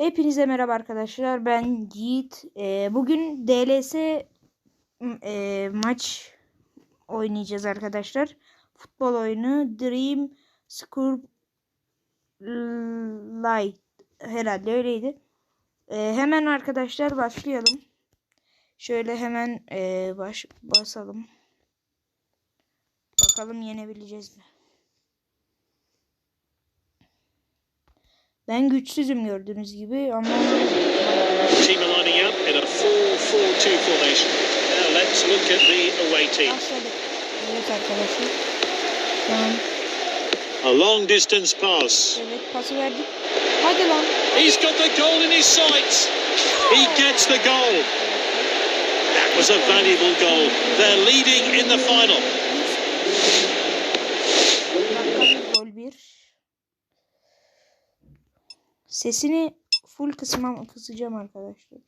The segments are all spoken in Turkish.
Hepinize merhaba arkadaşlar. Ben Yiğit. Ee, bugün DLS e, maç oynayacağız arkadaşlar. Futbol oyunu Dream Scoop Light herhalde öyleydi. Ee, hemen arkadaşlar başlayalım. Şöyle hemen e, baş basalım. Bakalım yenebileceğiz mi? Ben güçsüzüm gördüğünüz gibi ama Team lining up in a 4-4-2 formation. Now let's look at the away team. başladık. Evet arkadaşlar. Şu an A long distance pass. evet pası verdik. Hadi lan. He's got the goal in his sights. He gets the goal. That was a valuable goal. They're leading in the final. Dakika bir gol bir. Sesini full kısmam kısacağım arkadaşlar.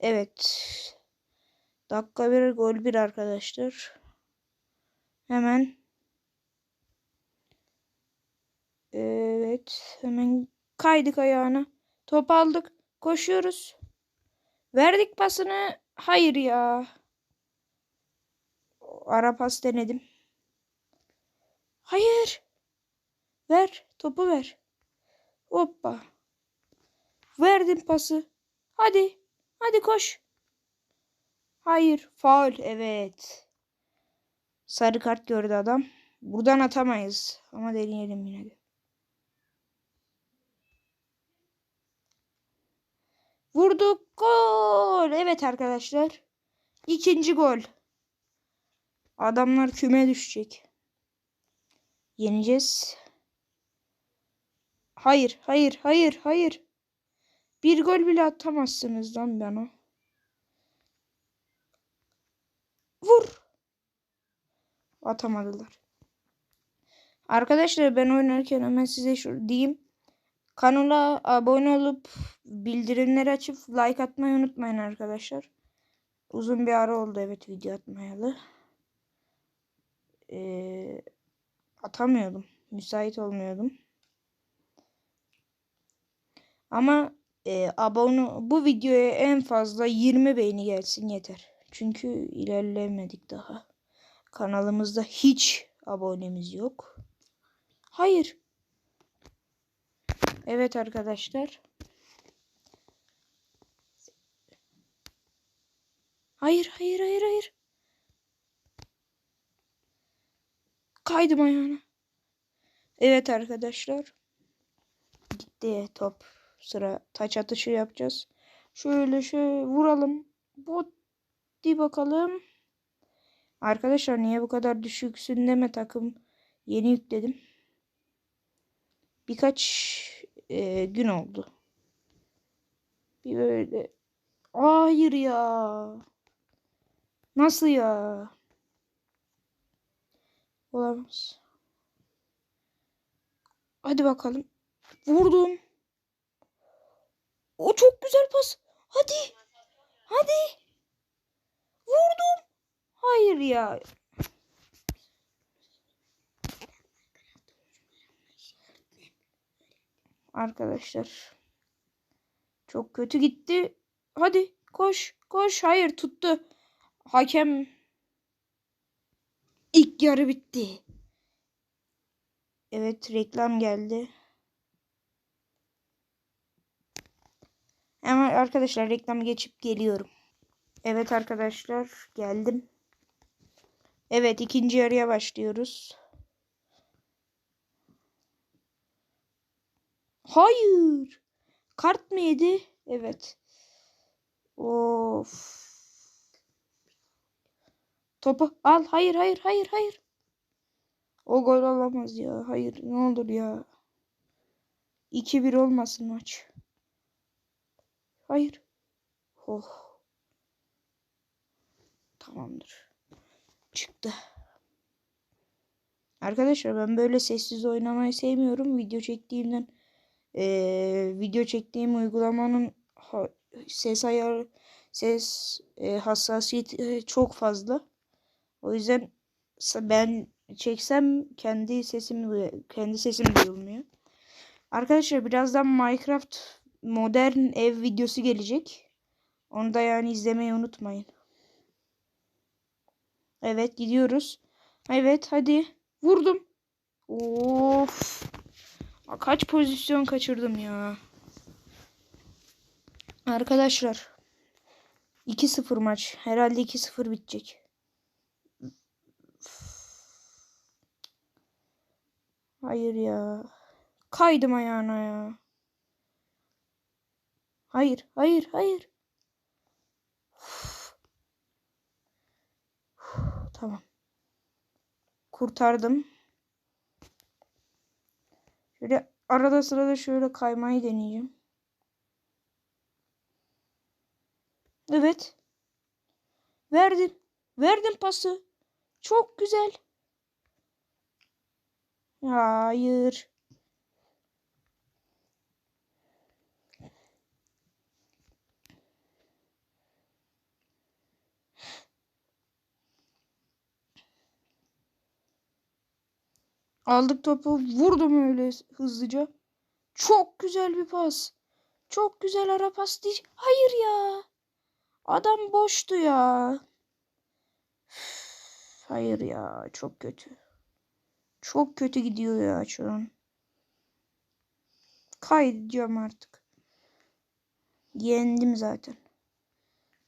Evet. Dakika bir gol bir arkadaşlar. Hemen. Evet. Hemen kaydık ayağına. Top aldık. Koşuyoruz. Verdik pasını. Hayır ya. Ara pas denedim. Hayır. Ver. Topu ver. Hoppa. Verdim pası. Hadi. Hadi koş. Hayır. Faul. Evet. Sarı kart gördü adam. Buradan atamayız. Ama deneyelim yine de. Vurduk. Gol. Evet arkadaşlar. İkinci gol. Adamlar küme düşecek. Yeneceğiz. Hayır, hayır, hayır, hayır. Bir gol bile atamazsınız lan bana. Vur. Atamadılar. Arkadaşlar ben oynarken hemen size şu diyeyim. Kanala abone olup bildirimleri açıp like atmayı unutmayın arkadaşlar. Uzun bir ara oldu evet video atmayalı. Ee, atamıyordum. Müsait olmuyordum. Ama e, abone bu videoya en fazla 20 beğeni gelsin yeter. Çünkü ilerlemedik daha. Kanalımızda hiç abonemiz yok. Hayır. Evet arkadaşlar. Hayır, hayır, hayır, hayır. Kaydım ayağına. Evet arkadaşlar. Gitti top. Sıra taç atışı yapacağız. Şöyle şöyle vuralım. Hadi bakalım. Arkadaşlar niye bu kadar düşüksün deme takım. Yeni yükledim. Birkaç e, gün oldu. Bir böyle. Hayır ya. Nasıl ya? Olamaz. Hadi bakalım. Vurdum. O çok güzel pas. Hadi. Hadi. Vurdum. Hayır ya. Arkadaşlar. Çok kötü gitti. Hadi koş koş. Hayır tuttu. Hakem ilk yarı bitti. Evet reklam geldi. Hemen arkadaşlar reklam geçip geliyorum. Evet arkadaşlar geldim. Evet ikinci yarıya başlıyoruz. Hayır. Kart mı yedi? Evet. Of. Topu al. Hayır hayır hayır hayır. O gol olamaz ya. Hayır ne olur ya. 2-1 olmasın maç. Hayır. Oh. Tamamdır. Çıktı. Arkadaşlar ben böyle sessiz oynamayı sevmiyorum. Video çektiğimden eee, video çektiğim uygulamanın ha- ses ayarı ses e, hassasiyeti e, çok fazla. O yüzden ben çeksem kendi sesim kendi sesim duyulmuyor. Arkadaşlar birazdan Minecraft modern ev videosu gelecek. Onu da yani izlemeyi unutmayın. Evet gidiyoruz. Evet hadi. Vurdum. Of. Kaç pozisyon kaçırdım ya. Arkadaşlar. 2-0 maç. Herhalde 2-0 bitecek. Hayır ya. Kaydım ayağına ya. Hayır, hayır, hayır. Tamam. Kurtardım. Şöyle arada sırada şöyle kaymayı deneyeceğim. Evet. Verdim. Verdim pası. Çok güzel. Hayır. Aldık topu. Vurdum öyle hızlıca. Çok güzel bir pas. Çok güzel ara pas değil. Hayır ya. Adam boştu ya. Üf, Hayır ya. Çok kötü. Çok kötü gidiyor ya şu an. Kaydedeceğim artık. Yendim zaten.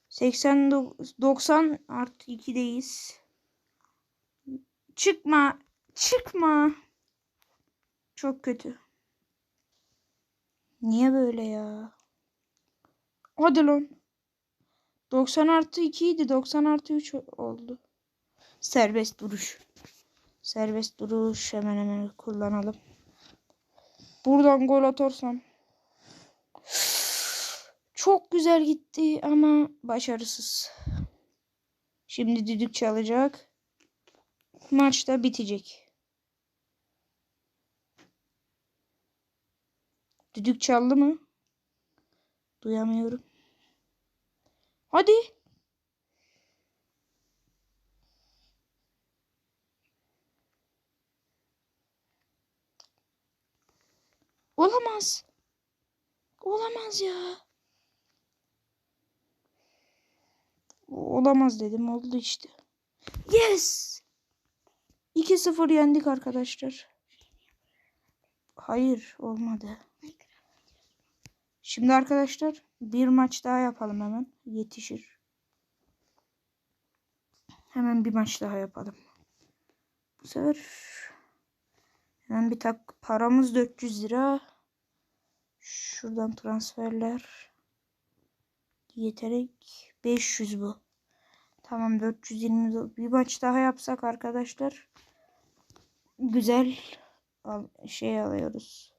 80 90 artı 2'deyiz. Çıkma. Çıkma. Çok kötü. Niye böyle ya? Hadi lan. 90 artı 2 idi. 90 artı 3 oldu. Serbest duruş. Serbest duruş hemen hemen kullanalım. Buradan gol atarsam. Çok güzel gitti ama başarısız. Şimdi düdük çalacak. Maç da bitecek. Düdük çaldı mı? Duyamıyorum. Hadi. Olamaz. Olamaz ya. Olamaz dedim. Oldu işte. Yes. 2-0 yendik arkadaşlar. Hayır olmadı. Şimdi arkadaşlar bir maç daha yapalım hemen. Yetişir. Hemen bir maç daha yapalım. Bu sefer hemen bir tak paramız 400 lira. Şuradan transferler. Yeterek 500 bu. Tamam 420 do- bir maç daha yapsak arkadaşlar. Güzel şey alıyoruz.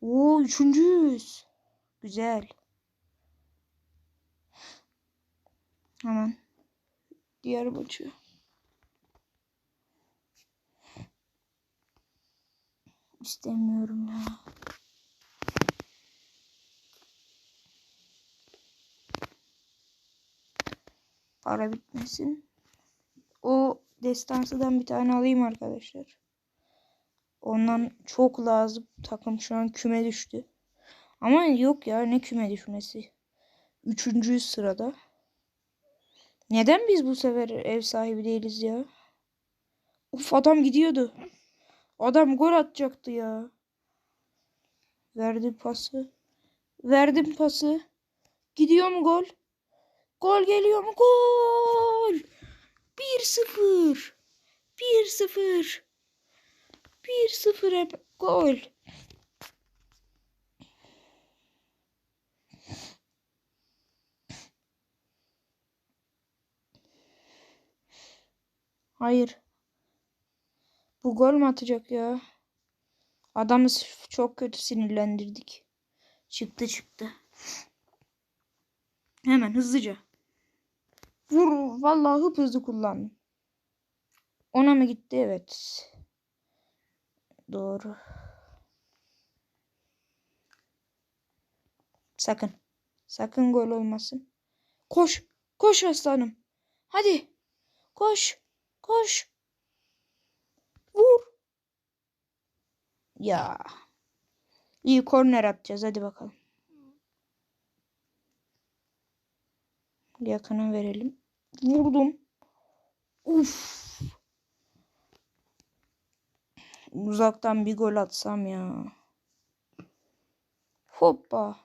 Oo üçüncüyüz. Güzel. Hemen diğer maçı. İstemiyorum ya. Para bitmesin. O destansıdan bir tane alayım arkadaşlar. Ondan çok lazım. Takım şu an küme düştü. Ama yok ya ne küme düşmesi. Üçüncü sırada. Neden biz bu sefer ev sahibi değiliz ya? Uf adam gidiyordu. Adam gol atacaktı ya. Verdi pası. Verdim pası. Gidiyor mu gol? Gol geliyor mu? Gol! 1-0. 1-0. 1-0 hep gol. Hayır. Bu gol mü atacak ya? Adamı çok kötü sinirlendirdik. Çıktı çıktı. Hemen hızlıca. Vur. Vallahi hıp hızlı kullandım. Ona mı gitti? Evet. Doğru. Sakın. Sakın gol olmasın. Koş. Koş aslanım. Hadi. Koş. Koş. Vur. Ya. İyi korner atacağız. Hadi bakalım. Yakına verelim. Vurdum. Uf. Uzaktan bir gol atsam ya. Hoppa.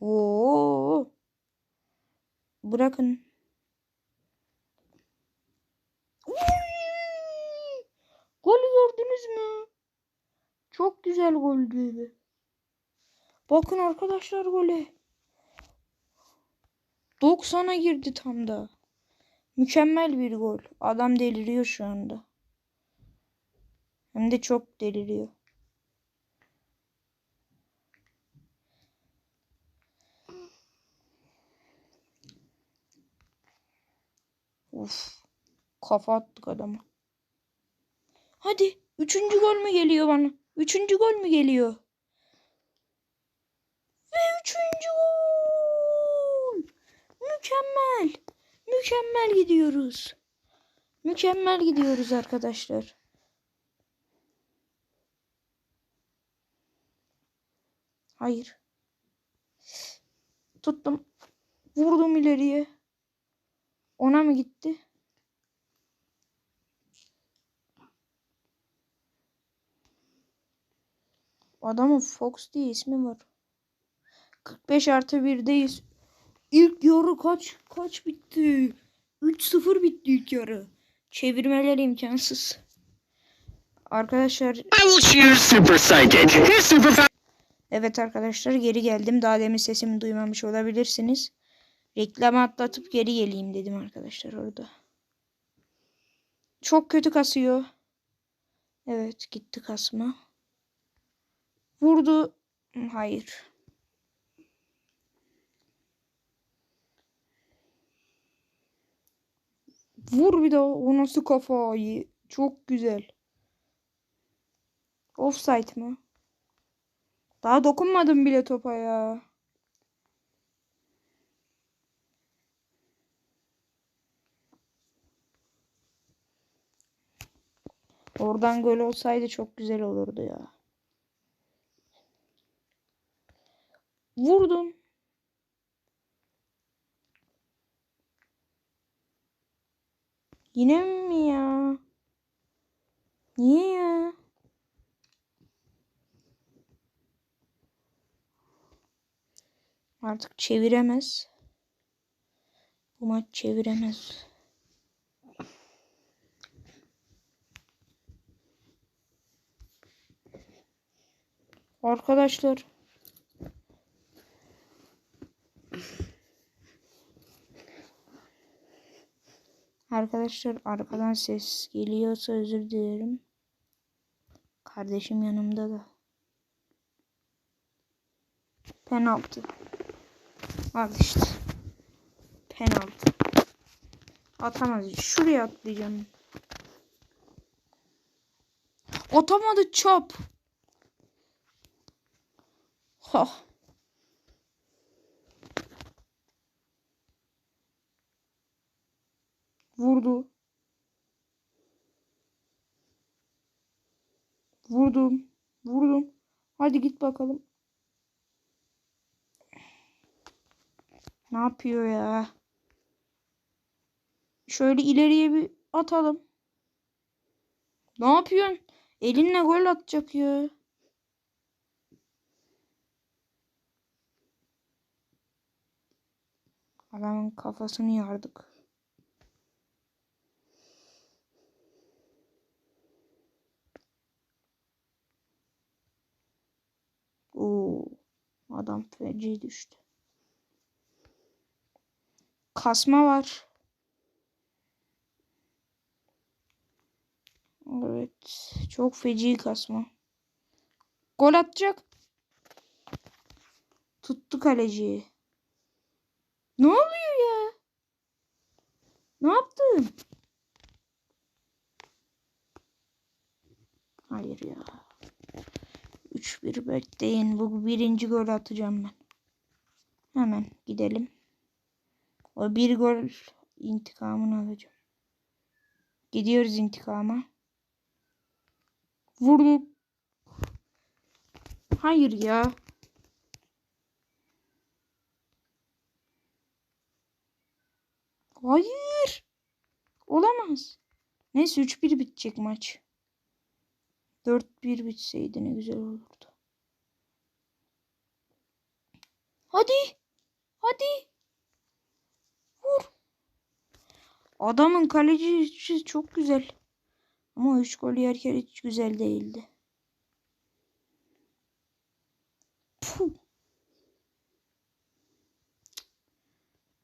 Oo. Bırakın. Uy! Golü gördünüz mü? Çok güzel goldü. Bakın arkadaşlar gole. 90'a girdi tam da. Mükemmel bir gol. Adam deliriyor şu anda. Hem de çok deliriyor. Uf. Kafa attık adama. Hadi. Üçüncü gol mü geliyor bana? Üçüncü gol mü geliyor? Ve üçüncü gol. Mükemmel. Mükemmel gidiyoruz. Mükemmel gidiyoruz arkadaşlar. Hayır. Tuttum. Vurdum ileriye. Ona mı gitti? Adamın Fox diye ismi var. 45 artı 1'deyiz. İlk yarı kaç kaç bitti? 3-0 bitti ilk yarı. Çevirmeler imkansız. Arkadaşlar Super Psychic. Here's Super evet arkadaşlar geri geldim. Daha demin sesimi duymamış olabilirsiniz. Reklamı atlatıp geri geleyim dedim arkadaşlar orada. Çok kötü kasıyor. Evet gitti kasma. Vurdu. Hayır. Vur bir daha. O nasıl kafa? Ye- Çok güzel. Offside mı? Daha dokunmadım bile topa ya. Oradan gol olsaydı çok güzel olurdu ya. Vurdum. Yine mi ya? Niye ya? Artık çeviremez. Bu maç çeviremez. Arkadaşlar. Arkadaşlar arkadan ses geliyorsa özür dilerim. Kardeşim yanımda da. Penaltı. Al işte. Penaltı. Atamaz. Şuraya atlayacağım. Atamadı çap. Ha. Vurdu. Vurdum. Vurdum. Hadi git bakalım. Ne yapıyor ya? Şöyle ileriye bir atalım. Ne yapıyorsun? Elinle gol atacak ya. Adamın kafasını yardık. Oo, adam feci düştü. Kasma var. Evet, çok feci kasma. Gol atacak. Tuttu kaleciyi. Ne oluyor ya? Ne yaptın? Hayır ya. 3-1 bekleyin. Bu birinci gol atacağım ben. Hemen gidelim. O bir gol intikamını alacağım. Gidiyoruz intikama. Vurdum. Hayır ya. Hayır. Olamaz. Neyse 3-1 bitecek maç. 4-1 bitseydi ne güzel olurdu. Hadi. Hadi. Vur. Adamın kalecisi çok güzel. Ama 3 gol yerken hiç güzel değildi. Puh.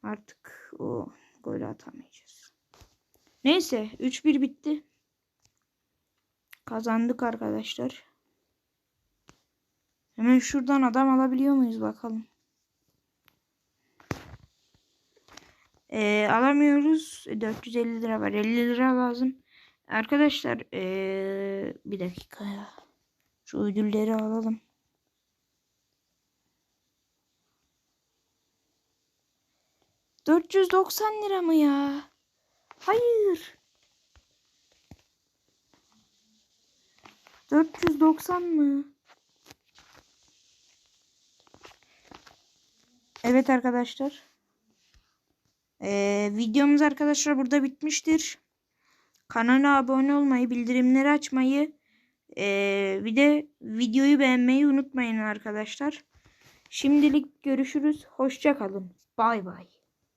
Artık o golü atamayacağız. Neyse 3-1 bitti. Kazandık arkadaşlar. Hemen şuradan adam alabiliyor muyuz bakalım. Ee, alamıyoruz. 450 lira var. 50 lira lazım. Arkadaşlar ee, bir dakika ya. Şu ödülleri alalım. ...490 lira mı ya? Hayır. 490 mı? Evet arkadaşlar. Ee, videomuz arkadaşlar burada bitmiştir. Kanala abone olmayı, bildirimleri açmayı, ee, bir de videoyu beğenmeyi unutmayın arkadaşlar. Şimdilik görüşürüz. Hoşça kalın. Bay bay.